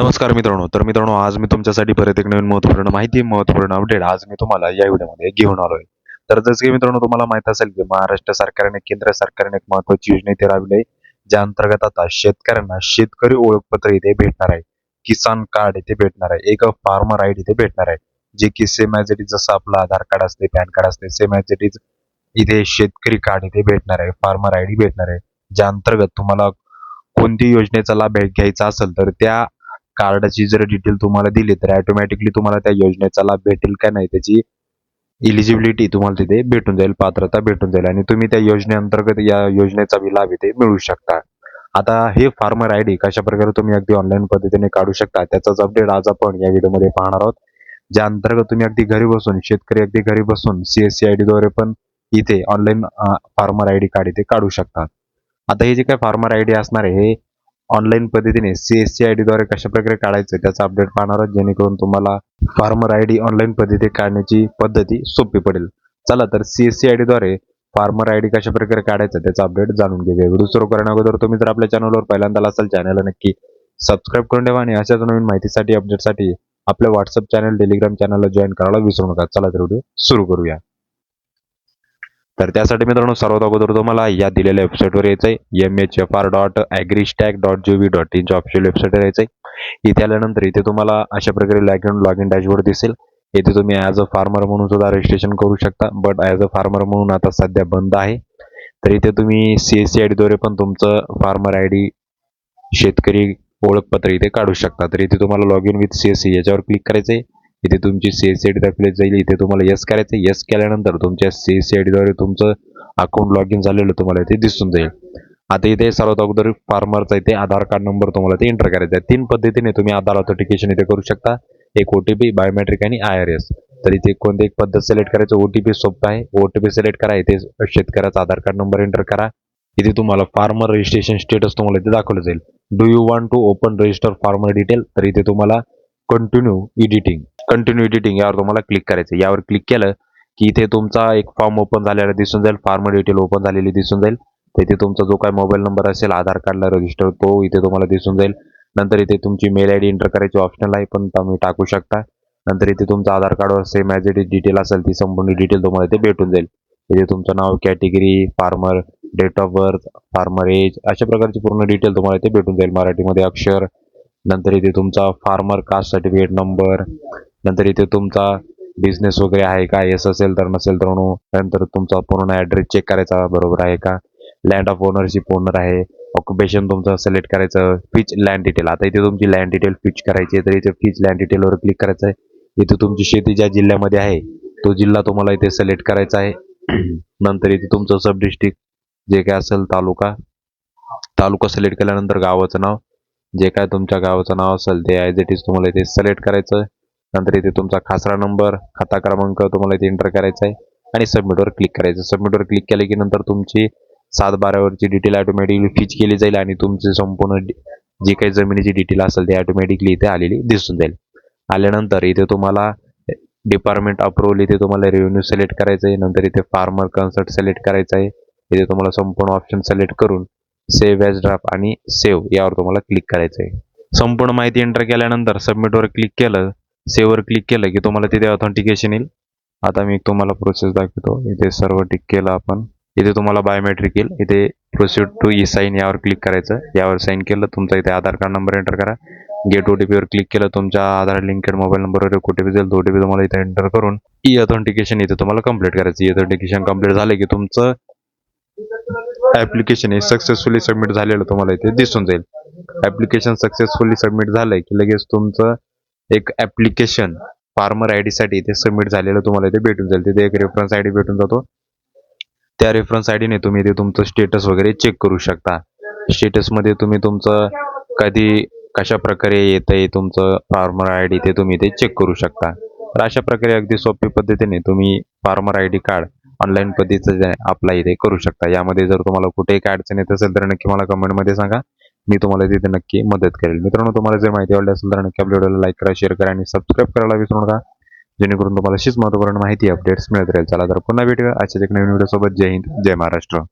नमस्कार मित्रांनो. तर मित्रांनो आज मी तुमच्यासाठी परत एक नवीन महत्त्वपूर्ण माहिती महत्त्वपूर्ण अपडेट आज मी तुम्हाला या व्हिडिओमध्ये घेऊन आलोय. तर जसं की मित्रांनो तुम्हाला माहीत असेल की महाराष्ट्र सरकारने केंद्र सरकारने एक महत्वाची योजना इथे राबविली आहे ज्या अंतर्गत आता शेतकऱ्यांना शेतकरी ओळखपत्र इथे भेटणार आहे. किसान कार्ड इथे भेटणार आहे. एक फार्मर आयडी इथे भेटणार आहे. जे की सेम ॲज इट इज जसं आपलं आधार कार्ड असते पॅन कार्ड असते सेम ॲज इट इज इथे शेतकरी कार्ड इथे भेटणार आहे. फार्मर आयडी भेटणार आहे. ज्या अंतर्गत तुम्हाला कोणती योजनेचा लाभ घ्यायचा असेल तर त्या कार्डाची जर डिटेल तुम्हाला दिली तर ऑटोमॅटिकली तुम्हाला त्या योजनेचा लाभ भेटेल का नाही त्याची इलिजिबिलिटी तुम्हाला तिथे भेटून जाईल पात्रता भेटून जाईल आणि तुम्ही त्या योजनेअंतर्गत या योजनेचा लाभ इथे मिळू शकता. आता हे फार्मर आय डी कशा प्रकारे तुम्ही अगदी ऑनलाईन पद्धतीने काढू शकता त्याचाच अपडेट आज आपण या व्हिडिओमध्ये पाहणार आहोत. ज्या अंतर्गत तुम्ही अगदी घरी बसून शेतकरी अगदी घरी बसून सीएससी आयद्वारे पण इथे online farmer I D card इथे काढू शकता. आता हे जे काय फार्मर आय डी असणार आहे हे ऑनलाईन पद्धतीने सीएससी आयद्वारे कशाप्रकारे काढायचं त्याचा अपडेट पाहणार आहोत. जेणेकरून तुम्हाला फार्मर आय डी ऑनलाईन पद्धतीने काढण्याची पद्धती सोपी पडेल. चला तर सीएससी आयद्वारे फार्मर आय डी कशाप्रकारे काढायचं त्याचा अपडेट जाणून घेऊया. व्हिडिओ सुरू करण्या अगोदर तुम्ही जर आपल्या चॅनलवर पहिल्यांदा असाल चॅनलला नक्की सबस्क्राईब करून ठेवा आणि अशाच नवीन माहितीसाठी अपडेटसाठी आपल्या व्हॉट्सअप चॅनल टेलिग्राम चॅनलला जॉईन करायला विसरू नका. चला तर व्हिडिओ सुरू करूया. तर त्यासाठी मित्रांनो सर्वात अगोदर तुम्हाला या दिलेल्या वेबसाईटवर यायचंय. M H F R dot Agristack dot G V dot इनच्या official वेबसाईटवर यायचंय. इथे आल्यानंतर इथे तुम्हाला अशा प्रकारे log in log in dashboard दिसेल. इथे तुम्ही ॲज अ फार्मर म्हणून सुद्धा रजिस्ट्रेशन करू शकता बट ॲज अ फार्मर म्हणून आता सध्या बंद आहे. तर इथे तुम्ही सी एस सी आय डीद्वारे पण तुमचं फार्मर आय डी शेतकरी ओळखपत्र इथे काढू शकता. तर इथे तुम्हाला log in with C S C याच्यावर क्लिक करायचं आहे इथे तुमची C S C I D दाखवली जाईल. इथे तुम्हाला यस करायचं यस केल्यानंतर तुमच्या सी एस आय डीद्वारे तुमचं अकाउंट लॉग इन झालेलं तुम्हाला इथे दिसून जाईल. आता इथे सर्वात अगोदर फार्मरचा इथे आधार कार्ड नंबर तुम्हाला ते एंटर करायचा आहे. तीन पद्धतीने तुम्ही आधार ऑथेंटिकेशन इथे करू शकता. एक ओ टी पी बायोमेट्रिक आणि आय आर एस तर इथे कोणती एक पद्धत सिलेक्ट करायचं? ओ टी पी सोपं आहे. ओ टी पी सिलेक्ट करा. इथे शेतकऱ्याचा आधार कार्ड नंबर एंटर करा. इथे तुम्हाला फार्मर रजिस्ट्रेशन स्टेटस तुम्हाला इथे दाखवलं जाईल. Do you want to open register farmer detail तर इथे तुम्हाला कंटिन्यू एडिटिंग कंटिन्यू एडिटिंग यावर तुम्हाला क्लिक करायचं यावर क्लिक केलं की इथे तुमचा एक फॉर्म ओपन झालेला दिसून जाईल फार्मर डिटेल ओपन झालेली दिसून जाईल. तिथे तुमचा जो काय मोबाईल नंबर असेल आधार कार्डला रजिस्टर तो इथे तुम्हाला दिसून जाईल. नंतर इथे तुमची मेल आय डी एंटर करायची ऑप्शनल आहे पण तुम्ही टाकू शकता. नंतर इथे तुमचं आधार कार्डवर सेम ॲज इट डिटेल असेल ती संपूर्ण डिटेल तुम्हाला इथे भेटून जाईल. इथे तुमचं नाव category farmer date of birth farmer age अशा प्रकारची पूर्ण डिटेल तुम्हाला इथे भेटून जाईल. मराठीमध्ये अक्षर नंतर इथे तुमचा फार्मर कास्ट सर्टिफिकेट नंबर नंतर इथे तुमचा बिझनेस वगैरे आहे का? येस असेल तर नसेल तर नंतर तुमचा पूर्ण ॲड्रेस चेक करायचा बरोबर आहे का? लँड ऑफ ओनरशिप ओनर आहे. ऑक्युपेशन तुमचं सिलेक्ट करायचं. फिच लँड डिटेल आता इथे तुमची लँड डिटेल फिच करायची आहे. तर इथे फिच लँड डिटेलवर क्लिक करायचं आहे. इथे तुमची शेती ज्या जिल्ह्यामध्ये आहे तो जिल्हा तुम्हाला इथे सिलेक्ट करायचा आहे. नंतर इथे तुमचं सब डिस्ट्रिक्ट जे काय असेल तालुका. तालुका सिलेक्ट केल्यानंतर गावाचं नाव. जे काय तुमच्या गावाचं नाव असेल ते ॲज इट इज तुम्हाला इथे सिलेक्ट करायचं नंतर इथे तुमचा खासरा नंबर खाता क्रमांक तुम्हाला इथे एंटर करायचा आहे. आणि सबमिटवर क्लिक करायचं. सबमिटवर क्लिक केलं की नंतर तुमची सात बारावरची डिटेल ऑटोमॅटिकली फिच केली जाईल आणि तुमची संपूर्ण जी काही जमिनीची डिटेल असेल ती ऑटोमॅटिकली इथे आलेली दिसून जाईल. आल्यानंतर इथे तुम्हाला डिपार्टमेंट अप्रुव्हल इथे तुम्हाला रेव्हेन्यू सिलेक्ट करायचं आहे. नंतर इथे फार्मर कन्सर्ट सिलेक्ट करायचं आहे. इथे तुम्हाला संपूर्ण ऑप्शन सिलेक्ट करून सेव्ह ॲज ड्राफ्ट आणि सेव्ह यावर तुम्हाला क्लिक करायचं आहे. संपूर्ण माहिती एंटर केल्यानंतर सबमिटवर क्लिक केलं सेवर क्लिक केलं की तुम्हाला तिथे ऑथेंटिकेशन येईल. आता मी तुम्हाला प्रोसेस दाखवतो. इथे सर्व टिक केलं आपण. इथे तुम्हाला बायोमेट्रिक येईल. इथे प्रोसीड टू ई साईन यावर क्लिक करायचं. यावर साईन केलं तुमचा इथे आधार कार्ड नंबर एंटर करा. गेट ओ टी पीवर क्लिक केलं तुमच्या आधार लिंकेड मोबाईल नंबरवर एक ओ टी पी जाईल ओ टी पी तुम्हाला इथे एंटर करून ई ऑथेंटिकेशन इथे तुम्हाला कंप्लीट करायचं. ई ऑथेंटिकेशन कंप्लीट झालं की तुमचं ऍप्लिकेशन हे सक्सेसफुली सबमिट झालेलं तुम्हाला इथे दिसून जाईल. ऍप्लिकेशन सक्सेसफुली सबमिट झालंय की लगेच तुमचं एक ऍप्लिकेशन फार्मर आयसाठी इथे सबमिट झालेलं तुम्हाला इथे भेटून जाईल. तिथे एक रेफरन्स आय डी भेटून जातो. त्या रेफरन्स आय डीने तुम्ही इथे तुमचं स्टेटस वगैरे चेक करू शकता. स्टेटसमध्ये तुम्ही तुमचं कधी कशा प्रकारे येत आहे तुमचं फार्मर आय डी ते तुम्ही इथे चेक करू शकता. तर अशा प्रकारे अगदी सोपी पद्धतीने तुम्ही farmer I D card online पद्धतीचं अप्लाय इथे करू शकता. यामध्ये जर तुम्हाला कुठेही काय अडचण येत असेल तर नक्की मला कमेंटमध्ये सांगा. मी तुम्हाला तिथे नक्की मदत करेल. मित्रांनो तुम्हाला जर माहिती आवडली असेल तर नक्की आपल्या व्हिडिओला लाईक करा शेअर करा आणि सबस्क्राईब करायला विसरू नका. जेणेकरून तुम्हाला अशीच महत्त्वपूर्ण माहिती अपडेट्स मिळत राहील. चला तर पुन्हा भेटूया. आजच्या एक नवीन व्हिडिओसोबत जय हिंद जय महाराष्ट्र.